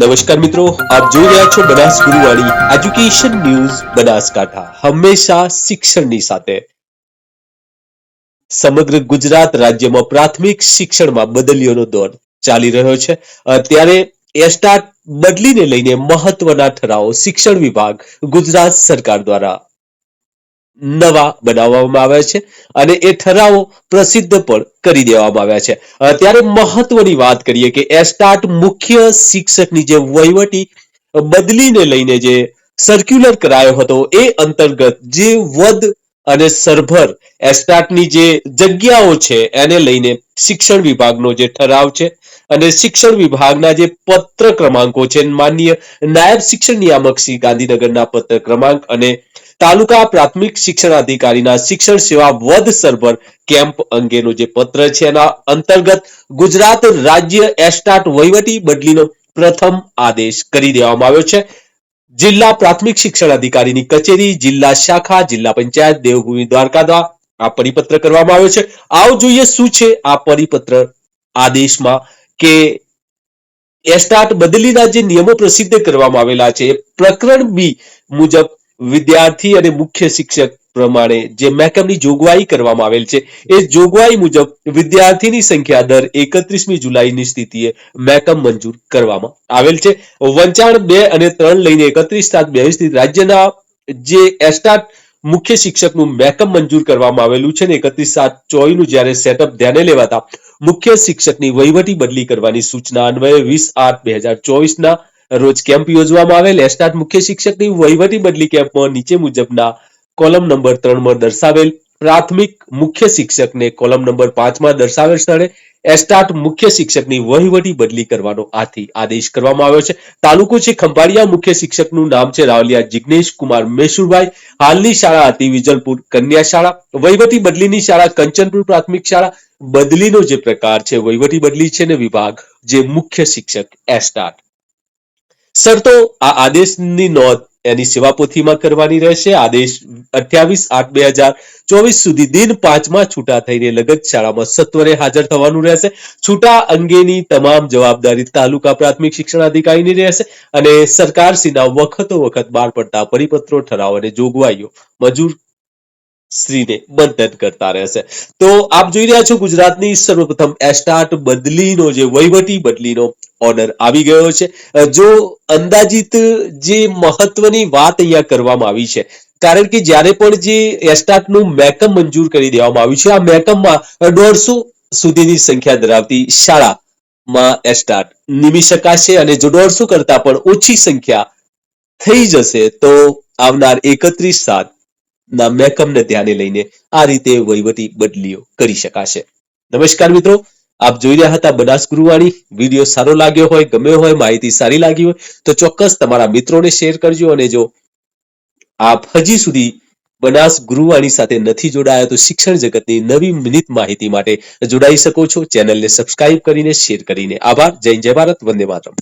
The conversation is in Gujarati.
નમસ્કાર મિત્રો, આપ જોઈ રહ્યા છો બનાસ ગુરુવાણી એજ્યુકેશન ન્યૂઝ બનાસકાંઠા. હંમેશા શિક્ષણની સાથે. સમગ્ર ગુજરાત રાજ્યમાં પ્રાથમિક શિક્ષણમાં બદલીઓનો દોર ચાલી રહ્યો છે. ત્યારે એસ્ટાટ બદલીને લઈને મહત્વના ઠરાવો શિક્ષણ વિભાગ ગુજરાત સરકાર દ્વારા નવા બનાવવામાં આવ્યા છે અને એ ઠરાવો પ્રસિદ્ધ પણ કરી દેવામાં આવ્યા છે. ત્યારે મહત્વની વાત કરીએ કે એસ્ટાટ મુખ્ય શિક્ષકની જે વહીવટી બદલીને લઈને જે સર્ક્યુલર કરાયો હતો એ અંતર્ગત જે વદ અને સરભર એસ્ટાટની જે જગ્યાઓ છે એને લઈને શિક્ષણ વિભાગનો જે ઠરાવ છે અને શિક્ષણ વિભાગના જે પત્ર ક્રમાંકો છે માન્ય નાયબ શિક્ષણ નિયામક શ્રી ગાંધીનગરના પત્ર ક્રમાંક અને તાલુકા પ્રાથમિક શિક્ષણ અધિકારીના શિક્ષણ સેવા વધ સરભર કેમ્પ અંગેનો જે પત્ર છે એના અંતર્ગત ગુજરાત રાજ્ય એસ્ટાટ વહીવટી બદલીનો પ્રથમ આદેશ કરી દેવામાં આવ્યો છે. જિલ્લા પ્રાથમિક શિક્ષણ અધિકારીની કચેરી, જિલ્લા શાખા, જિલ્લા પંચાયત, દેવભૂમિ દ્વારકા દ્વારા આ પરિપત્ર કરવામાં આવ્યો છે. આવો જોઈએ શું છે આ પરિપત્ર આદેશમાં કે એસ્ટાટ બદલીના જે નિયમો પ્રસિદ્ધ કરવામાં આવેલા છે પ્રકરણ બી મુજબ વિદ્યાર્થી અને મુખ્ય શિક્ષક પ્રમાણે જે મહેકમની જોગવાઈ કરવામાં આવેલ છે, એ જોગવાઈ મુજબ વિદ્યાર્થીની સંખ્યા દર એકત્રીસમી જુલાઈની સ્થિતિએ મહેકમ મંજૂર કરવામાં આવેલ છે. વંચાણ બે અને ત્રણ લઈને એકત્રીસ સાત બે સ્થિત રાજ્યના જે એસ્ટાટ મુખ્ય શિક્ષકનું મેકમ મંજૂર કરવામાં આવેલું છે ને એકત્રીસ સાત ચોવીસનું જ્યારે સેટઅપ ધ્યાને લેવાતા મુખ્ય શિક્ષકની વહીવટી બદલી કરવાની સૂચના અન્વયે વીસ આઠ બે હજાર ચોવીસના રોજ કેમ્પ યોજવામાં આવેલ એસ્ટાટ મુખ્ય શિક્ષકની વહીવટી બદલી કેમ્પમાં નીચે મુજબના કોલમ નંબર ત્રણમાં દર્શાવેલ પ્રાથમિક મુખ્ય શિક્ષકને કોલમ નંબર પાંચમાં દર્શાવેલ સ્થળે એસ્ટાટ મુખ્ય શિક્ષકની વહીવટી બદલી કરવાનો આથી આદેશ કરવામાં આવ્યો છે. તાલુકો છે ખંભાળિયા. મુખ્ય શિક્ષકનું નામ છે રાવલિયા જિગ્નેશ કુમાર મેસુરભાઈ. હાલની શાળા હતી વિજલપુર કન્યા શાળા. વહીવટી બદલીની શાળા કંચનપુર પ્રાથમિક શાળા. બદલીનો જે પ્રકાર છે, વહીવટી બદલી છે ને વિભાગ, જે મુખ્ય શિક્ષક એસ્ટાટ શરતો આ આદેશની નોંધ એની સેવા કરવાની રહેશે. આદેશ અઠ્યાવીસ આઠ બે હજાર ચોવીસ સુધી દિન પાંચમાં છૂટા થઈને લગત શાળામાં સત્વરે હાજર થવાનું રહેશે. છૂટા અંગેની તમામ જવાબદારી તાલુકા પ્રાથમિક શિક્ષણ અધિકારીની રહેશે અને સરકારશ્રીના વખતો વખત બહાર પડતા પરિપત્રો ઠરાવ અને જોગવાઈઓ. મજૂર શ્રીને મંથન કરતા રહેશે. તો આપ જોઈ રહ્યા છો ગુજરાતની સર્વપ્રથમ એસ્ટાટ બદલીનો જે વહીવટી બદલીનો ઓર્ડર આવી ગયો છે. જો અંદાજિત જે મહત્વની વાત અહીંયા કરવામાં આવી છે, કારણ કે જ્યારે પણ જે એસ્ટાટનું મેકમ મંજૂર કરી દેવામાં આવ્યું છે, આ મેકમમાં દોઢસો સુધીની સંખ્યા ધરાવતી શાળામાં એસ્ટાટ નિમી શકાશે અને જો દોઢસો કરતા પણ ઓછી સંખ્યા થઈ જશે, તો આવનાર એકત્રીસ સાત ના મહેકમને ધ્યાને લઈને આ રીતે વહીવટી બદલીઓ કરી શકાશે. નમસ્કાર મિત્રો, આપ જોઈ રહ્યા હતા બનાસ ગુરુવાણી. વીડિયો સારો લાગ્યો હોય, ગમ્યો હોય, માહિતી સારી લાગી હોય, તો ચોક્કસ તમારા મિત્રોને શેર કરજો અને જો આપ હજી સુધી બનાસ ગુરુવાણી સાથે નથી જોડાયા, તો શિક્ષણ જગતની નવી મિનિટ માહિતી માટે જોડાઈ શકો છો. ચેનલને સબસ્ક્રાઇબ કરીને શેર કરીને આભાર. જય જય ભારત. વંદે માતરમ.